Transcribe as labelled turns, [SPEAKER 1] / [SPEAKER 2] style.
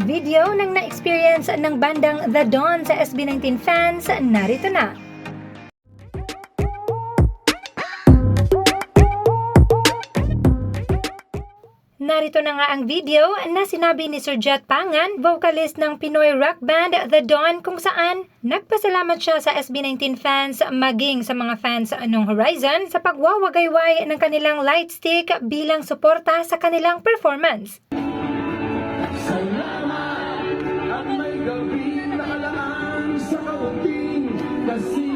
[SPEAKER 1] Video ng na-experience ng bandang The Dawn sa SB19 fans, narito na. Narito na nga ang video na sinabi ni Sir Jet Pangan, vocalist ng Pinoy rock band The Dawn kung saan nagpasalamat siya sa SB19 fans maging sa mga fans ng Horizon sa pagwawagayway ng kanilang light stick bilang suporta sa kanilang performance.
[SPEAKER 2] Salamat assim.